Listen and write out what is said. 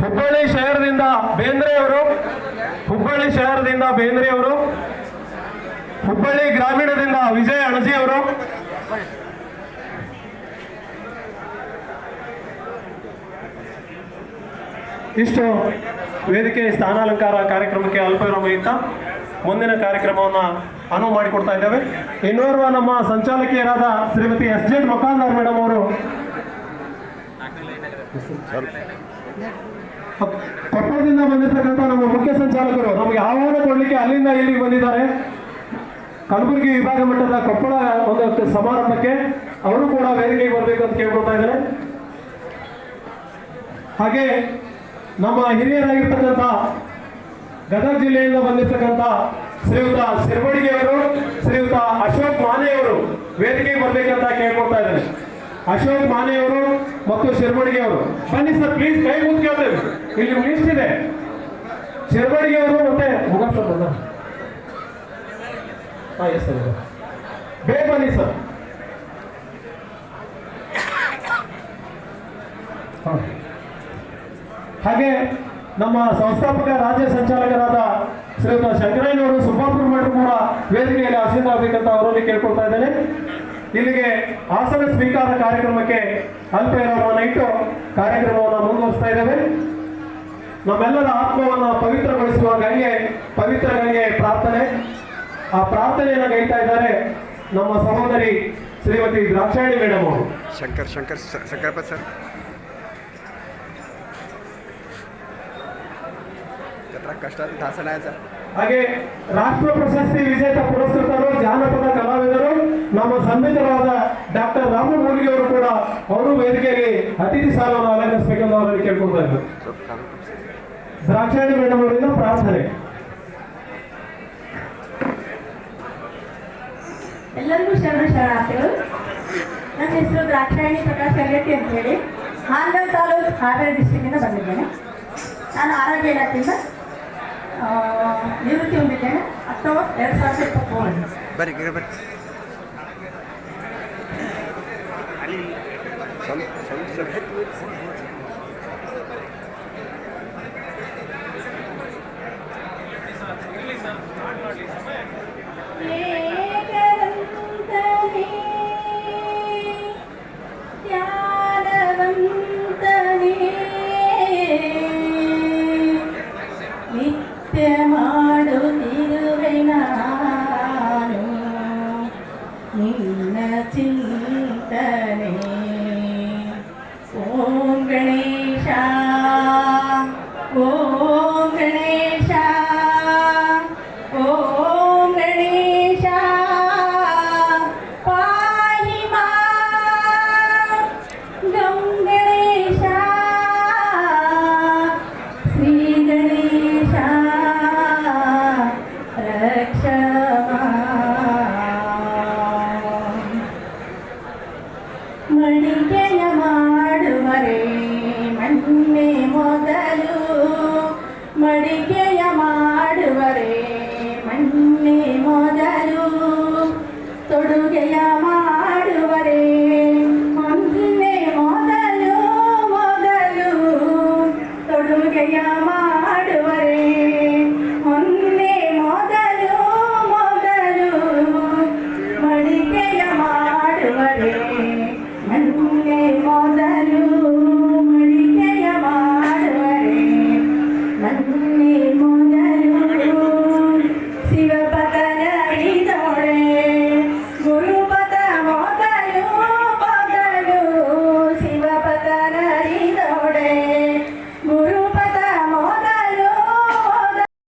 ಹುಬ್ಬಳ್ಳಿ ಶಹರದಿಂದ ಬೇಂದ್ರೆ ಅವರು, ಹುಬ್ಬಳ್ಳಿ ಶಹರದಿಂದ ಬೇಂದ್ರೆ ಅವರು, ಹುಬ್ಬಳ್ಳಿ ಗ್ರಾಮೀಣದಿಂದ ವಿಜಯ ಅಣಜಿ ಅವರು. ಇಷ್ಟು ವೇದಿಕೆ ಸ್ಥಾನಾಲಂಕಾರ ಕಾರ್ಯಕ್ರಮಕ್ಕೆ ಅಲ್ಪವಿರಾಮ ಇತ್ತ ಮುಂದಿನ ಕಾರ್ಯಕ್ರಮವನ್ನು ಅನುವು ಮಾಡಿಕೊಡ್ತಾ ಇದ್ದೇವೆ. ಇನ್ನೋರ್ವ ನಮ್ಮ ಸಂಚಾಲಕಿಯರಾದ Shrimati S Z Makandar madam ಅವರು. ಕೊಪ್ಪಳದಿಂದ ಬಂದಿರ್ತಕ್ಕಂಥ ನಮ್ಮ ಮುಖ್ಯ ಸಂಚಾಲಕರು ನಮಗೆ ಆಹ್ವಾನ ಕೊಡಲಿಕ್ಕೆ ಅಲ್ಲಿಂದ ಇಲ್ಲಿಗೆ ಬಂದಿದ್ದಾರೆ. ಕಲಬುರಗಿ ವಿಭಾಗ ಮಟ್ಟದ ಕೊಪ್ಪಳ ಒಂದು ಸಮಾರಂಭಕ್ಕೆ ಅವರು ಕೂಡ ವೇದಿಕೆಗೆ ಬರಬೇಕು ಅಂತ ಕೇಳ್ಕೊಳ್ತಾ ಇದ್ದಾರೆ. ಹಾಗೆ ನಮ್ಮ ಹಿರಿಯರಾಗಿರ್ತಕ್ಕಂಥ ಗದಗ ಜಿಲ್ಲೆಯಿಂದ ಬಂದಿರತಕ್ಕಂಥ ಶ್ರೀಯುತ ಸಿರ್ವಡಿಗೆ ಅವರು ಶ್ರೀಯುತ ಅಶೋಕ್ ಮಾನೆಯವರು ವೇದಿಕೆಗೆ ಬರಬೇಕಂತ ಕೇಳ್ಕೊಳ್ತಾ ಇದ್ದಾರೆ. ಅಶೋಕ್ ಮಾನೆ ಅವರು ಮತ್ತು ಶಿರ್ವಡಿಗೆ ಅವರು. ಬನ್ನಿ ಸರ್ ಪ್ಲೀಸ್ ಕೈ ಮುಗಿದು ಕೇಳ್ತೇವೆ ಇಲ್ಲಿ ಲಿಸ್ಟ್ ಇದೆ. ಅವರು ಮತ್ತೆ ಮುಗಾಫ್ ಸರ್ ಬೇಗ ಬನ್ನಿ ಸರ್. ಹಾಗೆ ನಮ್ಮ ಸಂಸ್ಥಾಪಕ ರಾಜ್ಯ ಸಂಚಾಲಕರಾದ ಶ್ರೀಯುತ ಶಂಕರಯ್ಯನವರು ಸುಬ್ಬಾಪುರ ಮಠರು ಕೂಡ ವೇದಿಕೆಯಲ್ಲಿ ಆಸೀನರಾಗಬೇಕಂತ ಅವರಲ್ಲಿ ಕೇಳ್ಕೊಳ್ತಾ ಇದ್ದೇನೆ. ಇಲ್ಲಿಗೆ ಆಸನ ಸ್ವೀಕಾರ ಕಾರ್ಯಕ್ರಮಕ್ಕೆ ಅಲ್ಪ ವಿರಾಮವನ್ನು ಇಟ್ಟು ಕಾರ್ಯಕ್ರಮವನ್ನು ಮುಂದುವರಿಸ್ತಾ ಇದ್ದೇವೆ. ನಮ್ಮೆಲ್ಲರ ಆತ್ಮವನ್ನು ಪವಿತ್ರಗೊಳಿಸುವ ಗಂಗೆ ಪವಿತ್ರ ಗಂಗೆ ಪ್ರಾರ್ಥನೆ. ಆ ಪ್ರಾರ್ಥನೆಯನ್ನು ಗೈತಾ ಇದ್ದಾರೆ ನಮ್ಮ ಸಹೋದರಿ ಶ್ರೀಮತಿ ದ್ರಾಕ್ಷಾಯಣಿ ಮೇಡಮ್ ಅವರು. ಶಂಕರ್ ಶಂಕರ್ ಶಂಕರಪ್ಪ ಸರ್. ಕಷ್ಟ ಹಾಗೆ ರಾಷ್ಟ್ರ ಪ್ರಶಸ್ತಿ ವಿಜೇತ ಪುರಸ್ಕೃತರು ಅವರು ವೇದಿಕೆಯಲ್ಲಿ ಅತಿಥಿ ಸಾಲವನ್ನು ಅಲಂಕರಿಸಬೇಕೆಂದು ಅವರಲ್ಲಿ ಕೇಳ್ಕೊಳ್ತಾ ಇದ್ದಾರೆ ದ್ರಾಕ್ಷಾಯಣಿ ಮೇಡಮ್ ಅವರಿಂದ ಪ್ರಾರ್ಥನೆ. ಎಲ್ಲರಿಗೂ ಶರಣ ಶರಣಾರ್ಥಿಗಳು. ನನ್ನ ಹೆಸರು ದ್ರಾಕ್ಷಾಯಣಿ ಪ್ರಕಾಶ್ ಹೆಗಟ್ಟಿ ಅಂತ ಹೇಳಿ. ಹಾನಗಲ್ ತಾಲೂಕು ಹಾವೇರಿ ಡಿಸ್ಟಿಕ್ಕಿಂದ ಬಂದಿದ್ದೇನೆ. ನಾನು ಆರೋಗ್ಯ ಇಲಾಖೆಯಿಂದ ನಿವೃತ್ತಿ ಹೊಂದಿದ್ದೇನೆ. ಅಕ್ಟೋಬರ್ ಎರಡು ಸಾವಿರದ ಇಪ್ಪತ್ತ್ಮೂರರಲ್ಲಿ 전, 전투를 했고 ಮೊದಲು ಮಡಿಗೆಯ ಮಾಡುವರೆ? ಮಣ್ಣೆ ಮೊದಲು ತೊಡುಗೆಯ ಮಾಡುವರೆ? ಮೊನ್ನೆ ಮೊದಲು ಮೊದಲು ತೊಡುಗೆಯ